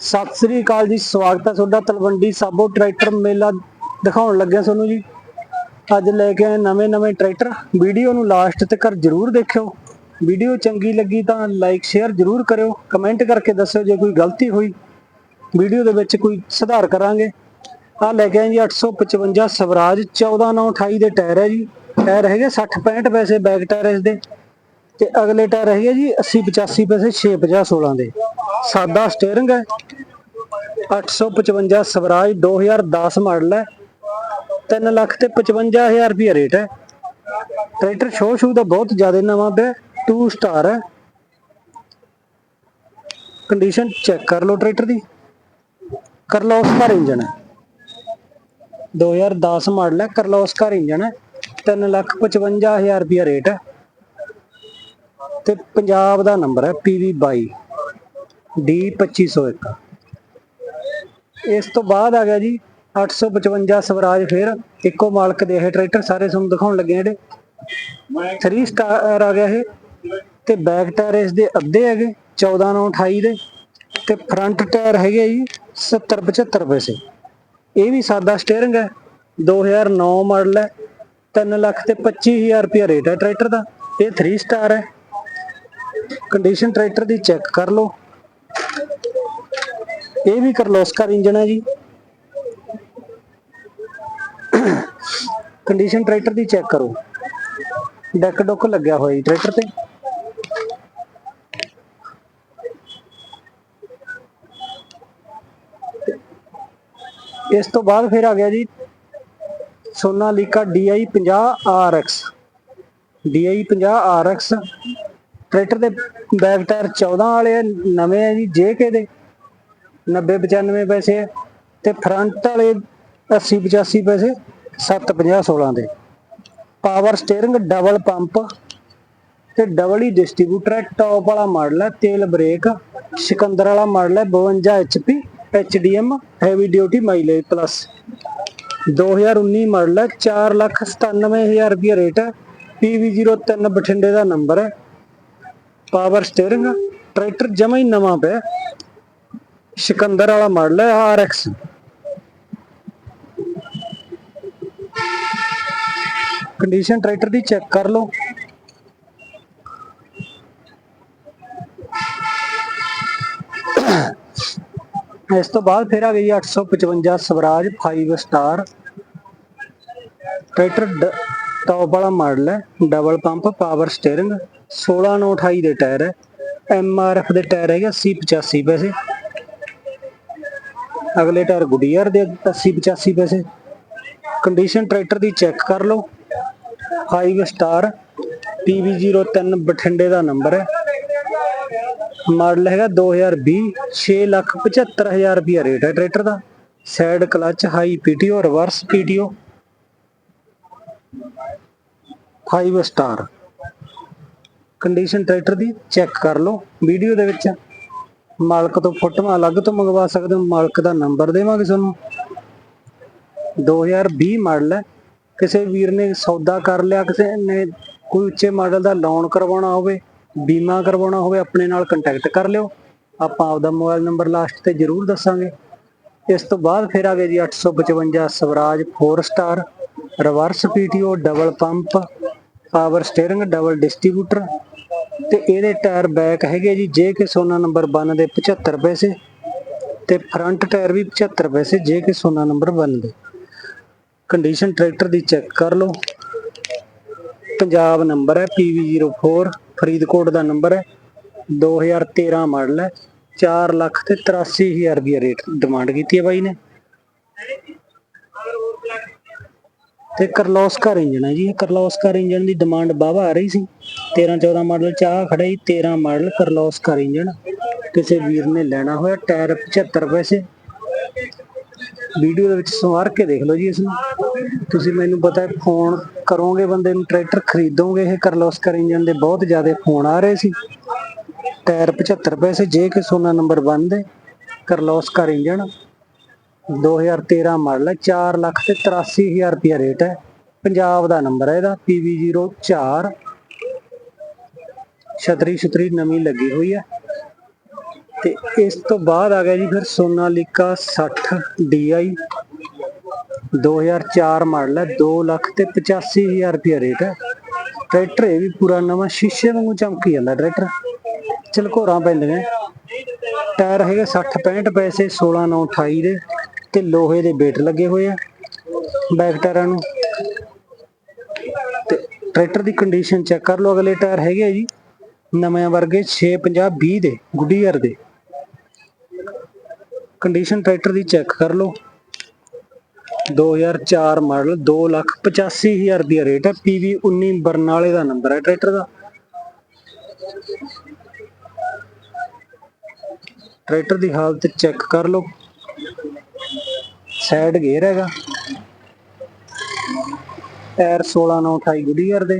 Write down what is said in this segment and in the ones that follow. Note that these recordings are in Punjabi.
ਸਤਿ ਸ੍ਰੀ ਅਕਾਲ ਜੀ, ਸਵਾਗਤ ਹੈ ਤੁਹਾਡਾ ਤਲਵੰਡੀ ਸਾਬੋ ਟਰੈਕਟਰ ਮੇਲਾ ਦਿਖਾਉਣ ਲੱਗਿਆ ਤੁਹਾਨੂੰ ਜੀ। ਅੱਜ ਲੈ ਕੇ ਆਏ ਨਵੇਂ ਨਵੇਂ ਟਰੈਕਟਰ। ਵੀਡੀਓ ਨੂੰ ਲਾਸਟ ਤੱਕ ਜਰੂਰ ਦੇਖਿਓ। ਵੀਡੀਓ ਚੰਗੀ ਲੱਗੀ ਤਾਂ ਲਾਈਕ, ਸ਼ੇਅਰ ਜਰੂਰ ਕਰਿਓ। ਕਮੈਂਟ ਕਰਕੇ ਦੱਸਿਓ ਜੇ ਕੋਈ ਗਲਤੀ ਹੋਈ। ਵੀਡੀਓ ਦੇ ਵਿੱਚ ਕੋਈ ਸੁਧਾਰ ਕਰਾਂਗੇ। ਆ ਲੈ ਕੇ ਆਏ ਜੀ 855 ਸਵਰਾਜ 14928 ਦੇ ਟਾਇਰ ਹੈ ਜੀ। ਟਾਇਰ ਹੈਗੇ 60 65 ਪੈਸੇ ਬੈਕ ਟਾਇਰ ਇਸ ਦੇ ਤੇ ਅਗਲੇ ਟਾਇਰ ਹੈਗੇ ਜੀ 80 85 ਪੈਸੇ 6 50 16 ਦੇ। ਸਾਦਾ ਸਟੀਅਰਿੰਗ ਹੈ। 855 ਸਵਰਾਜ 2010 ਮਾਡਲ ਹੈ। 3 ਲੱਖ ਤੇ 55000 ਰੁਪਏ ਰੇਟ ਹੈ। ਟਰੈਕਟਰ ਸ਼ੋ ਸ਼ੂ ਦਾ ਬਹੁਤ ਜ਼ਿਆਦਾ ਨਵਾਂ ਪਿਆ। 2 ਸਟਾਰ ਹੈ। ਕੰਡੀਸ਼ਨ ਚੈੱਕ ਕਰ ਲਓ ਟਰੈਕਟਰ ਦੀ। ਕਰਲੋਸ ਕਰਲੋਸਕਰ ਇੰਜਨ ਹੈ 2010 ਮਾਡਲ ਹੈ। ਕਰਲੋਸਕਰ ਇੰਜਨ ਹੈ। 3 ਲੱਖ 55000 ਰੁਪਏ ਰੇਟ ਹੈ। ਤੇ ਪੰਜਾਬ ਦਾ ਨੰਬਰ ਹੈ PV22 D2501 ਇਸ ਤੋਂ ਬਾਅਦ ਆ ਗਿਆ ਜੀ 855 ਸਵਰਾਜ ਫੇਰ। ਇੱਕੋ ਮਾਲਕ ਦੇ ਇਹ ਟਰੈਕਟਰ ਸਾਰੇ ਤੁਹਾਨੂੰ ਦਿਖਾਉਣ ਲੱਗੇ ਜਿਹੜੇ। 3 ਸਟਾਰ ਆ ਗਿਆ ਇਹ। ਤੇ ਬੈਕ ਟਾਇਰ ਇਸ ਦੇ ਅੱਧੇ ਹੈਗੇ 14 9 28 ਦੇ। ਤੇ ਫਰੰਟ ਟਾਇਰ ਹੈਗੇ ਜੀ 70 75 ਪੈਸੇ। ਇਹ ਵੀ ਸਾਦਾ ਸਟੀਅਰਿੰਗ ਹੈ। 2009 ਮਾਡਲ ਹੈ। 3 ਲੱਖ ਤੇ 25000 ਰੁਪਏ ਰੇਟ ਹੈ ਟਰੈਕਟਰ ਦਾ। ਇਹ 3 ਸਟਾਰ ਹੈ। ਕੰਡੀਸ਼ਨ ਟਰੈਕਟਰ ਦੀ ਚੈੱਕ ਕਰ ਲਓ। ਇਹ ਵੀ ਕਰਲੋਸਕਰ ਇੰਜਨ ਹੈ ਜੀ। ਕੰਡੀਸ਼ਨ ਟਰੈਕਟਰ ਦੀ ਚੈੱਕ ਕਰੋ। ਡੈਕ ਡੁੱਕ ਲੱਗਿਆ ਹੋਇਆ ਜੀ ਟਰੈਕਟਰ ਤੇ। ਇਸ ਤੋਂ ਬਾਅਦ ਫਿਰ ਆ ਗਿਆ ਜੀ Sonalika DI 50 RX DI 50 RX tractor ਦੇ ਬੈਕ ਟਾਇਰ 14 ਵਾਲੇ ਆ, ਨਵੇਂ ਆ ਜੀ JK ਦੇ। 90 95 ਪੈਸੇ ਆ ਤੇ ਫਰੰਟ ਵਾਲੇ 80 85 ਪੈਸੇ 750 16 ਦੇ। ਪਾਵਰ ਸਟੀਅਰਿੰਗ ਡਬਲ ਪੰਪ ਤੇ ਡਬਲ ਹੀ ਡਿਸਟ੍ਰੀਬਿਊਟਰ ਹੈ ਟੌਪ ਵਾਲਾ ਮਾਡਲ ਹੈ ਤੇਲ ਬ੍ਰੇਕ ਸਿਕੰਦਰ ਵਾਲਾ ਮਾਡਲ ਹੈ 52 HP HDM heavy duty mileage plus 2019 model ਹੈ 497000 ਰੁਪਏ ਰੇਟ ਹੈ PV03 ਬਠਿੰਡੇ ਦਾ ਨੰਬਰ ਹੈ ਪਾਵਰ ਸਟੀਅਰਿੰਗ ਟਰੈਕਟਰ ਜਮਾ ਹੀ ਨਵਾਂ ਪਿਆ। ਸਿਕੰਦਰ ਵਾਲਾ ਮਾਡਲ ਹੈ RX ਕੰਡੀਸ਼ਨ ਟਰੈਕਟਰ ਦੀ ਚੈੱਕ ਕਰ ਲਓ। ਇਸ ਤੋਂ ਬਾਅਦ ਫਿਰ ਆ ਗਈ 855 ਸਵਰਾਜ 5 ਸਟਾਰ ਟਰੈਕਟਰ ਟੌਪ ਵਾਲਾ ਮਾਡਲ ਹੈ ਡਬਲ ਪੰਪ ਪਾਵਰ ਸਟੀਅਰਿੰਗ 16928 ਦੇ ਟਾਇਰ ਹੈ ਐਮ ਆਰ ਐਫ ਦੇ ਟਾਇਰ ਹੈਗੇ 80 85 ਪੈਸੇ। ਅਗਲੇ ਟਾਇਰ ਗੁਡੀਅਰ ਦੇ 80 85 ਪੈਸੇ। ਕੰਡੀਸ਼ਨ ਟਰੈਕਟਰ ਦੀ ਚੈੱਕ ਕਰ ਲਓ। 5 ਸਟਾਰ PV03 ਬਠਿੰਡੇ ਦਾ ਨੰਬਰ ਹੈ। ਮਾਡਲ ਹੈਗਾ 2020 6 ਲੱਖ 75000 ਰੁਪਏ ਰੇਟ ਹੈ ਟਰੈਕਟਰ ਦਾ। Side clutch high PTO reverse PTO 5 star condition tractor ਦੀ ਚੈੱਕ ਕਰ ਲਓ। ਵੀਡੀਓ ਦੇ ਵਿੱਚ ਮਾਲਕ ਤੋਂ ਫੋਟੋਆਂ ਅਲੱਗ ਤੋਂ ਮੰਗਵਾ ਸਕਦੇ ਹੋ, ਮਾਲਕ ਦਾ ਨੰਬਰ ਦੇਵਾਂਗੇ ਤੁਹਾਨੂੰ। 2020 ਮਾਡਲ ਹੈ। ਕਿਸੇ ਵੀਰ ਨੇ ਸੌਦਾ ਕਰ ਲਿਆ, ਕਿਸੇ ਨੇ ਕੋਈ ਉੱਚੇ ਮਾਡਲ ਦਾ ਲੋਨ ਕਰਵਾਉਣਾ ਹੋਵੇ, ਬੀਮਾ ਕਰਵਾਉਣਾ ਹੋਵੇ, ਆਪਣੇ ਨਾਲ ਕੰਟੈਕਟ ਕਰ ਲਿਓ। ਆਪਾਂ ਆਪਦਾ ਮੋਬਾਈਲ ਨੰਬਰ ਲਾਸਟ ਤੇ ਜਰੂਰ ਦੱਸਾਂਗੇ। ਇਸ ਤੋਂ ਬਾਅਦ ਫਿਰ ਆ ਗਏ ਜੀ 855 Swaraj 4 star reverse PTO double pump power steering double distributor ਤੇ ਇਹਦੇ ਟਾਇਰ ਬੈਕ ਹੈਗੇ ਜੀ, ਜੇ ਕੇ ਸੋਨਾ ਨੰਬਰ 1 ਦੇ 75 ਪੈਸੇ ਤੇ ਫਰੰਟ ਟਾਇਰ ਵੀ 75 ਪੈਸੇ, ਜੇ ਕੇ ਸੋਨਾ ਨੰਬਰ 1 ਦੇ। ਕੰਡੀਸ਼ਨ ਟਰੈਕਟਰ ਦੀ ਚੈੱਕ ਕਰ ਲਓ। ਪੰਜਾਬ ਨੰਬਰ ਹੈ PV04 ਫਰੀਦਕੋਟ ਦਾ ਨੰਬਰ ਹੈ। 2013 ਮਾਡਲ ਹੈ। 4 ਲੱਖ ਤੇ 83000 ਰੁਪਏ ਰੇਟ ਡਿਮਾਂਡ ਕੀਤੀ ਹੈ ਬਾਈ ਨੇ। ਤੇ ਕਰਲੋਸਕਰ ਇੰਜਨ ਹੈ ਜੀ। ਇਹ ਕਰਲੋਸਕਰ ਇੰਜਨ ਦੀ ਡਿਮਾਂਡ ਬਾਵਾ ਆ ਰਹੀ ਸੀ। 13 14 ਮਾਡਲ ਚ ਆ ਖੜਾ ਜੀ 13 ਮਾਡਲ ਕਰਲੋਸਕਰ ਇੰਜਨ ਕਿਸੇ ਵੀਰ ਨੇ ਲੈਣਾ ਹੋਇਆ ਟਾਇਰ 75 ਪੈਸੇ। ਵੀਡੀਓ ਦੇ ਵਿੱਚ ਸਵਾਰ ਕੇ ਦੇਖ ਲਓ ਜੀ ਇਸ ਨੂੰ। ਤੁਸੀਂ ਮੈਨੂੰ ਪਤਾ ਹੈ ਫੋਨ ਕਰੋਗੇ ਬੰਦੇ ਨੂੰ, ਟਰੈਕਟਰ ਖਰੀਦੋਗੇ, ਇਹ ਕਰਲੋਸਕਰ ਇੰਜਨ ਦੇ ਬਹੁਤ ਜ਼ਿਆਦਾ ਫੋਨ ਆ ਰਹੇ ਸੀ। ਟਾਇਰ 75 ਪੈਸੇ, ਜੇ ਕਿ ਸੋਨਾ ਨੰਬਰ 1 ਦੇ ਕਰਲੋਸਕਰ ਇੰਜਨ 2013 ਮਾਡਲ ਹੈ 4 ਲੱਖ ਤੇ 83000 ਰੁਪਏ ਰੇਟ ਹੈ। ਪੰਜਾਬ ਦਾ ਨੰਬਰ ਹੈ ਇਹਦਾ PV04 ਛਤਰੀ ਛਤਰੀ ਨਵੀਂ ਲੱਗੀ ਹੋਈ ਹੈ। ਤੇ ਇਸ ਤੋਂ ਬਾਅਦ ਆ ਗਿਆ ਜੀ ਫਿਰ ਸੋਨਾਲੀਕਾ 60 DI 2004 ਮਾਡਲ ਹੈ 2 ਲੱਖ ਤੇ 85000 ਰੁਪਏ ਰੇਟ ਹੈ। ਟਰੈਕਟਰ ਇਹ ਵੀ ਪੂਰਾ ਨਵਾਂ, ਸ਼ੀਸ਼ੇ ਵਾਂਗੂ ਚਮਕੀ ਜਾਂਦਾ ਟਰੈਕਟਰ। ਚਲਕੋਰਾਂ ਪੈਂਦੀਆਂ। ਟਾਇਰ ਹੈਗੇ 60 65 ਪੈਸੇ 16 9 28 ਦੇ। ਤੇ ਲੋਹੇ ਦੇ ਬੇਟ ਲੱਗੇ ਹੋਏ ਆ ਬੈਕ ਟਾਇਰਾਂ ਨੂੰ। ਤੇ ਟਰੈਕਟਰ ਦੀ ਕੰਡੀਸ਼ਨ ਚੈੱਕ ਕਰ ਲਓ, ਅਗਲੇ ਟਾਇਰ ਹੈਗੇ ਆ ਜੀ। ਨਵੇਂ ਵਰਗੇ 650 20 ਦੇ, ਗੁੱਡੀਅਰ ਦੇ। ਕੰਡੀਸ਼ਨ ਟਰੈਕਟਰ ਦੀ ਚੈੱਕ ਕਰ ਲਓ। 2004 ਮਾਡਲ 285000 ਦੀ ਰੇਟ ਹੈ ਪੀਵੀ 19 ਬਰਨਾਲੇ ਦਾ ਨੰਬਰ ਹੈ ਟਰੈਕਟਰ ਦਾ। ਟਰੈਕਟਰ ਦੀ ਹਾਲਤ ਚੈੱਕ ਕਰ ਲਓ। ਸਾਈਡ ਗੇਅਰ ਹੈਗਾ। ਟਾਇਰ 16 9 28 ਗੁੱਡੀਅਰ ਦੇ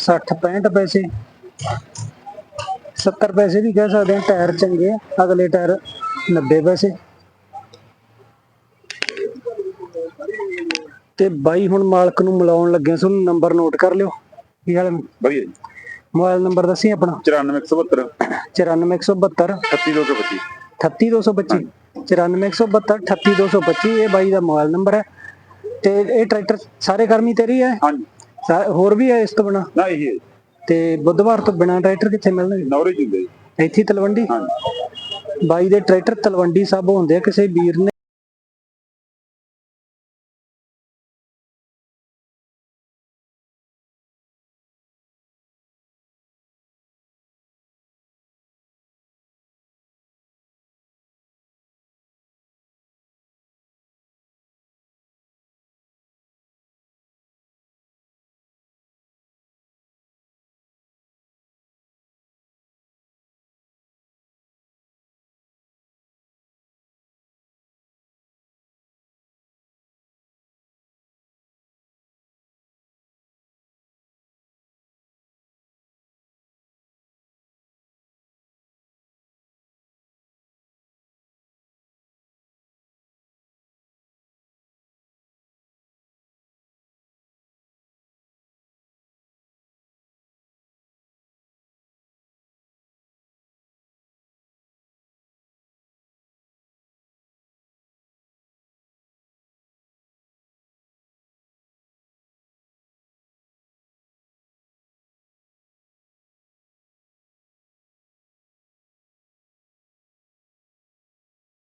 60 65 ਪੈਸੇ 70 ਪੈਸੇ ਵੀ ਕਹਿ ਸਕਦੇ ਹਾਂ ਟਾਇਰ ਚੰਗੇ ਆ ਅਗਲੇ ਟਾਇਰ 90 ਪੈਸੇ। ਤੇ ਬਾਈ ਹੁਣ ਮਾਲਕ ਨੂੰ ਮਿਲਾਉਣ ਲੱਗੇ ਸੋ ਨੰਬਰ ਨੋਟ ਕਰ ਲਿਓ। ਕੀ ਹਾਲ ਹੈ? ਵਧੀਆ ਜੀ। ਮੋਬਾਈਲ ਨੰਬਰ ਦੱਸੀ ਆਪਣਾ। 94172 94172 38225 38225 94172 38225 ਇਹ ਬਾਈ ਦਾ ਮੋਬਾਈਲ ਨੰਬਰ ਹੈ। ਤੇ ਇਹ ਟਰੈਕਟਰ ਸਾਰੇ ਕਰਮੀ ਤੇਰੀ ਹੈ? ਹਾਂਜੀ। ਸਾ- ਹੋਰ ਵੀ ਹੈ ਇਸ ਤੋਂ ਬਿਨਾ? ਨਾ ਇਹ ਤੇ ਬੁੱਧਵਾਰ ਤੋਂ ਬਿਨਾ ਟਰੈਕਟਰ ਕਿੱਥੇ ਮਿਲਣਗੇ? ਨੌਰੇਜ ਹੁੰਦੇ ਜੀ। ਇੱਥੇ ਹੀ ਤਲਵੰਡੀ? ਹਾਂਜੀ। ਬਾਈ ਦੇ ਟਰੈਕਟਰ ਤਲਵੰਡੀ ਸਾਬੋ ਹੁੰਦੇ ਆ ਕਿਸੇ ਵੀਰ ਨੇ